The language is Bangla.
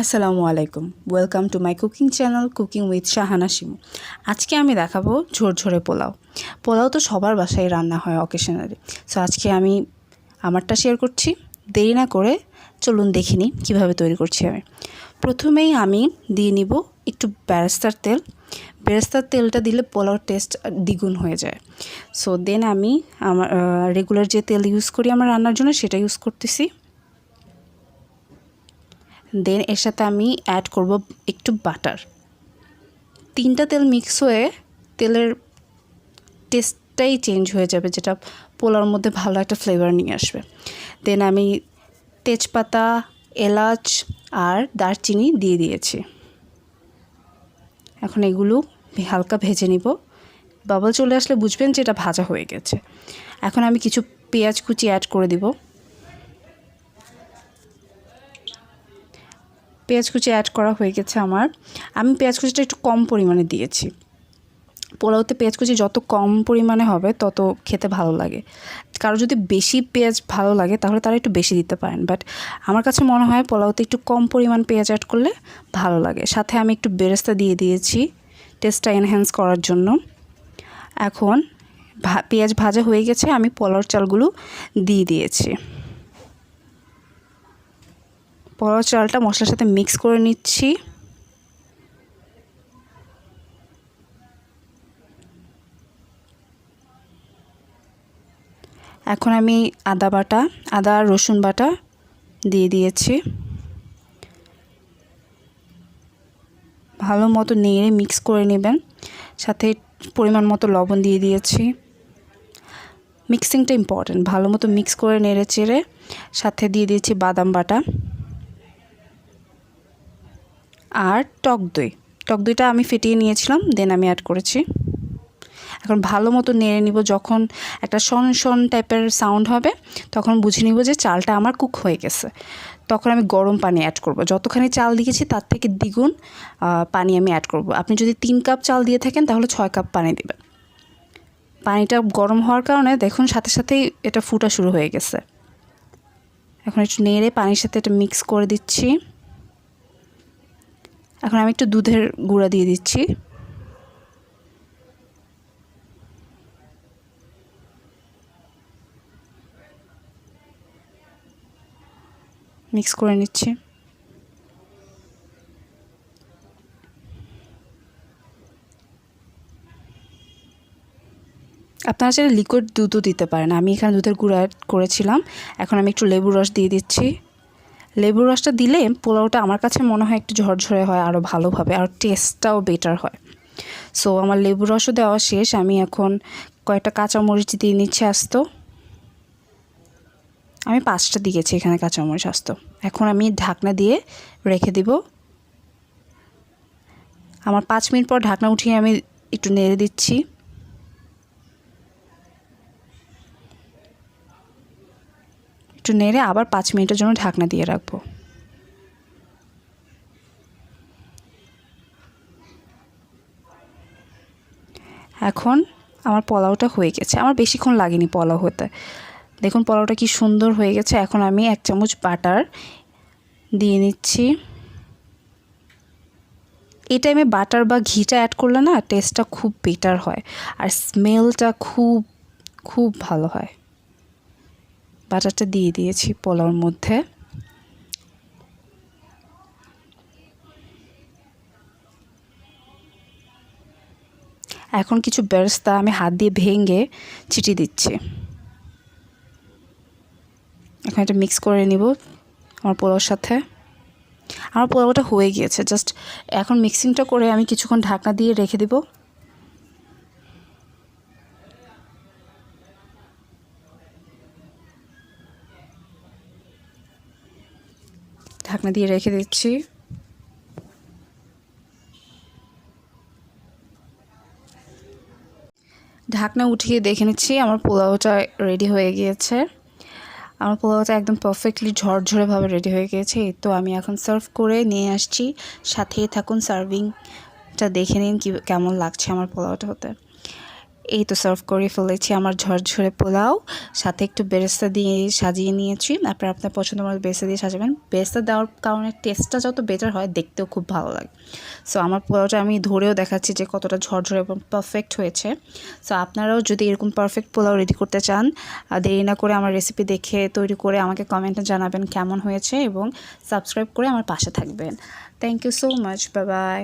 আসসালামু আলাইকুম। Welcome to my cooking channel cooking with Shahana Shimu আজকে আমি দেখাবো ঝরঝরে পোলাও। পোলাও তো সবার বাসায় রান্না হয় অকেশনালি সো আজকে আমি আমারটা শেয়ার করছি। দেরি না করে চলুন দেখে নিই কীভাবে তৈরি করছি আমি। প্রথমেই আমি দিয়ে নিব একটু ব্যারেস্তার তেল। বেরেস্তার তেলটা দিলে পোলাওর টেস্ট দ্বিগুণ হয়ে যায়। সো দেন আমি আমার রেগুলার যে তেল ইউজ করি আমার রান্নার জন্য সেটা ইউজ করতেছি। দেন এর সাথে আমি অ্যাড করব একটু বাটার তিনটা তেল মিক্স হয়ে তেলের টেস্টটাই চেঞ্জ হয়ে যাবে, যেটা পোলার মধ্যে ভালো একটা ফ্লেভার নিয়ে আসবে। দেন আমি তেজপাতা, এলাচ আর দারচিনি দিয়ে দিয়েছি। এখন এগুলো হালকা ভেজে নিব। বাবল চলে আসলে বুঝবেন যে এটা ভাজা হয়ে গেছে। এখন আমি কিছু পেঁয়াজ কুচি অ্যাড করে দিব। পেঁয়াজ কুচি অ্যাড করা হয়ে গেছে আমার। আমি পেঁয়াজ কুচিটা একটু কম পরিমাণে দিয়েছি। পোলাওতে পেঁয়াজ কুচি যত কম পরিমাণে হবে, তত খেতে ভালো লাগে। কারও যদি বেশি পেঁয়াজ ভালো লাগে, তাহলে তারা একটু বেশি দিতে পারেন। বাট আমার কাছে মনে হয় পোলাওতে একটু কম পরিমাণ পেঁয়াজ অ্যাড করলে ভালো লাগে। সাথে আমি একটু বেরেস্তা দিয়ে দিয়েছি টেস্টটা এনহ্যান্স করার জন্য। এখন পেঁয়াজ ভাজা হয়ে গেছে, আমি পোলাওর চালগুলো দিয়ে দিয়েছি। পোলাও চালটা মশলার সাথে মিক্স করে নিচ্ছি। এখন আমি আদা বাটা, আদা আর রসুন বাটা দিয়ে দিয়েছি। ভালো মতো নেড়ে মিক্স করে নেবেন, সাথে পরিমাণ মতো লবণ দিয়ে দিয়েছি। মিক্সিংটা ইম্পর্টেন্ট ভালো মতো মিক্স করে নেড়ে চেড়ে সাথে দিয়ে দিয়েছি বাদাম বাটা। আর টক দই। টক দইটা আমি ফেটিয়ে নিয়েছিলাম দেন আমি অ্যাড করেছি। এখন ভালো মতো নেড়ে নিব, যখন একটা শন শন টাইপের সাউন্ড হবে, তখন বুঝে নিব যে চালটা আমার কুক হয়ে গেছে। তখন আমি গরম পানি অ্যাড করব। যতখানি চাল দিয়েছি তার থেকে দ্বিগুণ পানি আমি অ্যাড করব। আপনি যদি তিন কাপ চাল দিয়ে থাকেন, তাহলে ছয় কাপ পানি দেবেন। পানিটা গরম হওয়ার কারণে দেখুন, সাথে সাথেই এটা ফুটা শুরু হয়ে গেছে। এখন একটু নেড়ে পানির সাথে এটা মিক্স করে দিচ্ছি। এখন আমি একটু দুধের গুঁড়া দিয়ে দিচ্ছি। মিক্স করে নিচ্ছি। আপনারা চাইলে লিকুইড দুধও দিতে পারেন। আমি এখানে দুধের গুঁড়া করেছিলাম। এখন আমি একটু লেবুর রস দিয়ে দিচ্ছি। লেবুর রসটা দিলে পোলাওটা আমার কাছে মনে হয় একটু ঝরঝরে হয় আরও ভালোভাবে, আর টেস্টটাও বেটার হয়। সো আমার লেবুর রসও দেওয়া শেষ, আমি এখন কয়েকটা কাঁচামরিচ দিয়ে নিচ্ছি আস্ত। আমি পাঁচটা দিয়েছি এখানে কাঁচামরিচ আস্ত। এখন আমি ঢাকনা দিয়ে রেখে দিব। আমার পাঁচ মিনিট পর ঢাকনা উঠিয়ে আমি একটু নেড়ে দিচ্ছি। একটু নেড়ে আবার পাঁচ মিনিটের জন্য ঢাকনা দিয়ে রাখব। এখন আমার পোলাওটা হয়ে গেছে। আমার বেশিক্ষণ লাগেনি পোলাও হতে। দেখুন পোলাওটা কি সুন্দর হয়ে গেছে। এখন আমি এক চামচ বাটার দিয়ে নিচ্ছি। এই টাইমে বাটার বা ঘিটা অ্যাড করলে না টেস্টটা খুব বেটার হয়। আর স্মেলটা খুব খুব ভালো হয়। বাটারটা দিয়ে দিয়েছি পোলাওর মধ্যে। এখন কিছু বেরস্তা আমি হাত দিয়ে ভেঙে চিটি দিচ্ছি। এখন এটা মিক্স করে নিব আমার পোলাওর সাথে। আমার পোলাওটা হয়ে গিয়েছে, জাস্ট এখন মিক্সিংটা করে আমি কিছুক্ষণ ঢাকনা দিয়ে রেখে দেবো। ঢাকনা দিয়ে রেখে দিচ্ছি। ঢাকনা উঠিয়ে দেখে নিচ্ছি, আমার পোলাওটা রেডি হয়ে গিয়েছে। আমার পোলাওটা একদম পারফেক্টলি ঝরঝরেভাবে রেডি হয়ে গিয়েছে। তো আমি এখন সার্ভ করে নিয়ে আসছি। সাথেই থাকুন সার্ভিংটা দেখে নিন কি কেমন লাগছে আমার পোলাওটা হতে। এই তো সার্ভ করে ফেলেছি আমার ঝরঝরে পোলাও। সাথে একটু বেরেস্তা দিয়ে সাজিয়ে নিয়েছি। আপনারা আপনার পছন্দ মতো বেরেস্তা দিয়ে সাজাবেন। বেরেস্তা দেওয়ার কারণে টেস্টটা যত বেটার হয়, দেখতেও খুব ভালো লাগে। সো আমার পোলাওটা আমি ধরেও দেখাচ্ছি যে কতটা ঝরঝরে এবং পারফেক্ট হয়েছে। সো আপনারাও যদি এরকম পারফেক্ট পোলাও রেডি করতে চান দেরি না করে আমার রেসিপি দেখে তৈরি করে আমাকে কমেন্টে জানাবেন কেমন হয়েছে এবং সাবস্ক্রাইব করে আমার পাশে থাকবেন। Thank you so much bye bye